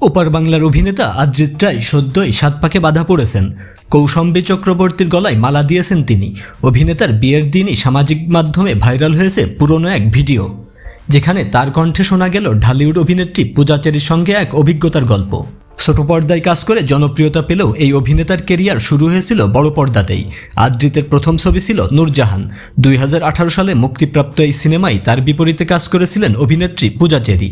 ওপার বাংলার অভিনেতা আদ্রিত রায় সদ্যই সাত পাকে বাধা পড়েছেন। কৌশম্বী চক্রবর্তীর গলায় মালা দিয়েছেন তিনি। অভিনেতার বিয়ের দিনই সামাজিক মাধ্যমে ভাইরাল হয়েছে পুরনো এক ভিডিও, যেখানে তার কণ্ঠে শোনা গেল ঢালিউড অভিনেত্রী পূজাচেরির সঙ্গে এক অভিজ্ঞতার গল্প। ছোট পর্দায় কাজ করে জনপ্রিয়তা পেলেও এই অভিনেতার কেরিয়ার শুরু হয়েছিল বড় পর্দাতেই। আদ্রিতের প্রথম ছবি ছিল নূরজাহান। দুই হাজার আঠারো সালে মুক্তিপ্রাপ্ত এই সিনেমায় তার বিপরীতে কাজ করেছিলেন অভিনেত্রী পূজাচেরি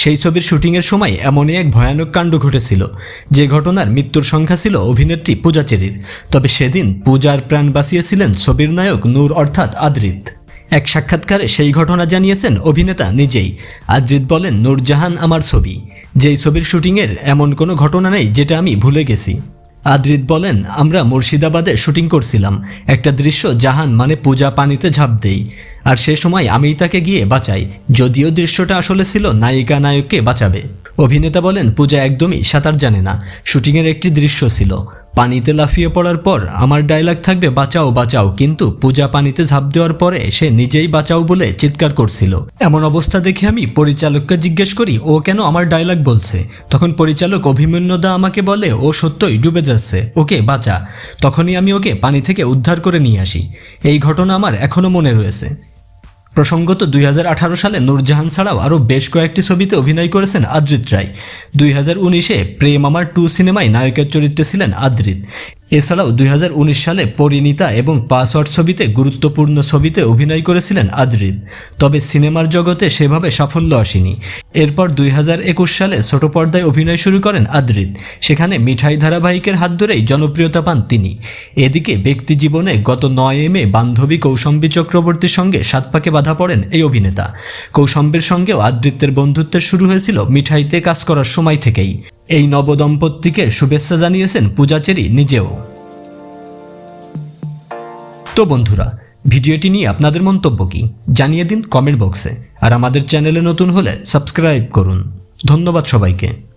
সেই ছবির শুটিংয়ের সময় এমনই এক ভয়ানক কাণ্ড ঘটেছিল। যে ঘটনার মৃত্যুর সংখ্যা ছিল অভিনেত্রী পূজাচেরির তবে সেদিন পূজার প্রাণ বাঁচিয়েছিলেন ছবির নায়ক নূর অর্থাৎ আদ্রিত। এক সাক্ষাৎকারে সেই ঘটনা জানিয়েছেন অভিনেতা নিজেই। আদ্রিত বলেন, নূরজাহান আমার ছবি। যেই ছবির শুটিংয়ের এমন কোনো ঘটনা নেই যেটা আমি ভুলে গেছি। আদ্রিত বলেন, আমরা মুর্শিদাবাদে শুটিং করছিলাম। একটা দৃশ্য জাহান মানে পূজা পানিতে ঝাঁপ দেই। আর সে সময় আমিই তাকে গিয়ে বাঁচাই। যদিও দৃশ্যটা আসলে ছিল নায়িকা নায়ককে বাঁচাবে। অভিনেতা বলেন, পূজা একদমই সাঁতার জানে না। শুটিংয়ের একটি দৃশ্য ছিল। পানিতে লাফিয়ে পড়ার পর আমার ডায়লগ থাকবে, বাঁচাও বাঁচাও। কিন্তু পূজা পানিতে ঝাঁপ দেওয়ার পরে সে নিজেই বাঁচাও বলে চিৎকার করছিল। এমন অবস্থা দেখে আমি পরিচালককে জিজ্ঞেস করি, ও কেন আমার ডায়লগ বলছে? তখন পরিচালক অভিমন্যুদা আমাকে বলে, ও সত্যই ডুবে যাচ্ছে, ওকে বাঁচা। তখনই আমি ওকে পানি থেকে উদ্ধার করে নিয়ে আসি। এই ঘটনা আমার এখনও মনে রয়েছে। প্রসঙ্গত দুই হাজার আঠারো সালে নূরজাহান ছাড়াও আরও বেশ কয়েকটি ছবিতে অভিনয় করেছেন আদ্রিত রায়। দুই হাজার উনিশে প্রেম আমার টু সিনেমায় নায়কের চরিত্রে ছিলেন আদ্রিত। এছাড়াও দুই হাজার উনিশ সালে পরিণীতা এবং পাসওয়ার্ড ছবিতে গুরুত্বপূর্ণ ছবিতে অভিনয় করেছিলেন আদ্রিদ। তবে সিনেমার জগতে সেভাবে সাফল্য আসেনি। এরপর দুই হাজার একুশ সালে ছোট পর্দায় অভিনয় শুরু করেন আদ্রিদ। সেখানে মিঠাই ধারাবাহিকের হাত ধরেই জনপ্রিয়তা পান তিনি। এদিকে ব্যক্তি জীবনে গত নয় মে বান্ধবী কৌশম্বী চক্রবর্তীর সঙ্গে সাত পাকে বাধা পড়েন এই অভিনেতা। কৌশম্বীর সঙ্গেও আদ্রিত্যের বন্ধুত্বের শুরু হয়েছিল মিঠাইতে কাজ করার সময় থেকেই। এই নবদম্পতিকে শুভেচ্ছা জানিয়েছেন পূজাচেরি নিজেও। তো বন্ধুরা, ভিডিওটি নিয়ে আপনাদের মন্তব্য কি? জানিয়ে দিন কমেন্ট বক্সে। আর আমাদের চ্যানেলে নতুন হলে সাবস্ক্রাইব করুন। ধন্যবাদ সবাইকে।